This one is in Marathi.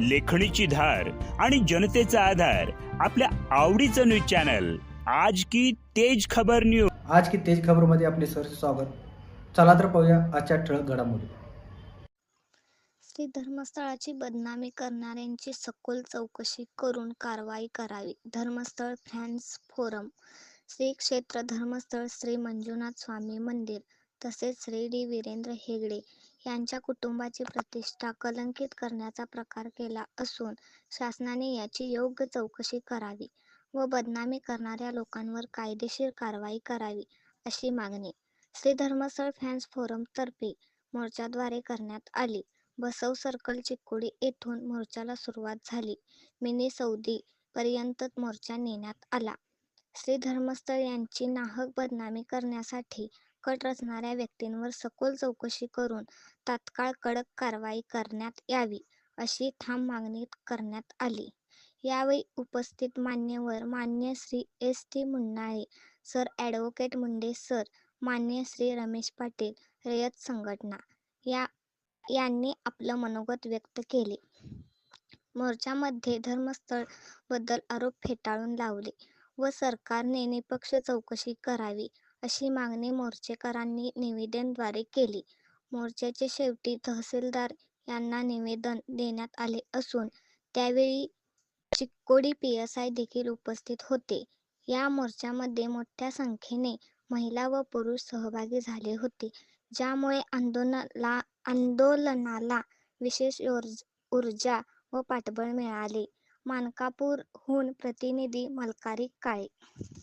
लेखणीची धार आणि जनतेचा आधार आपल्या आवडीचं न्यूज चॅनल. आज की तेज खबर न्यूज आज की तेज खबरमध्ये आपले सर स्वागत. चला तर पाहूया आजच्या ठळक घडामोडी. श्री धर्मस्थळाची बदनामी करणाऱ्यांची सखोल चौकशी करून कारवाई करावी. Dharmasthala fans forum. श्री क्षेत्र धर्मस्थळ श्री मंजुनाथ स्वामी मंदिर. तसेच श्री डी. वीरेंद्र हेगडे यांच्या कुटुंबाची प्रतिष्ठा कलंकित करण्याचा प्रकार केला असून शासनाने याची योग्य चौकशी करावी व बदनामी करणाऱ्या लोकांवर कायदेशीर कारवाई करावी अशी मागणी श्री धर्मस्थळ फॅन्स फोरम तर्फे मोर्चाद्वारे करण्यात आली. बसव सर्कल चिकोडी येथून मोर्चाला सुरुवात झाली. मिनी सौदी पर्यंत मोर्चा नेण्यात आला. श्री धर्मस्थळ यांची नाहक बदनामी करण्यासाठी कट रचणाऱ्या व्यक्तींवर सखोल चौकशी करून तात्काळ कडक कारवाई करण्यात यावी अशी ठाम मागणी करण्यात आली. यावेळी उपस्थित मान्यवर मान्य Shri S T Munnale sir advocate Munde sir मान्य श्री रमेश पाटील रयत संघटना या यांनी आपलं मनोगत व्यक्त केले. मोर्चामध्ये धर्मस्थळबद्दल आरोप फेटाळून लावले व सरकारने निपक्ष चौकशी करावी अशी मागणी मोर्चेकरांनी निवेदनद्वारे केली. मोर्चाचे शेवटी तहसीलदार यांना निवेदन देण्यात आले असून त्यावेळी चिक्कोडी पी एस आय देखील उपस्थित होते. या मोर्चामध्ये मोठ्या संख्येने महिला व पुरुष सहभागी झाले होते ज्यामुळे आंदोलनाला आंदोलनाला विशेष ऊर्जा व पाठबळ मिळाले. मानकापूरहून प्रतिनिधी मलकारी काळे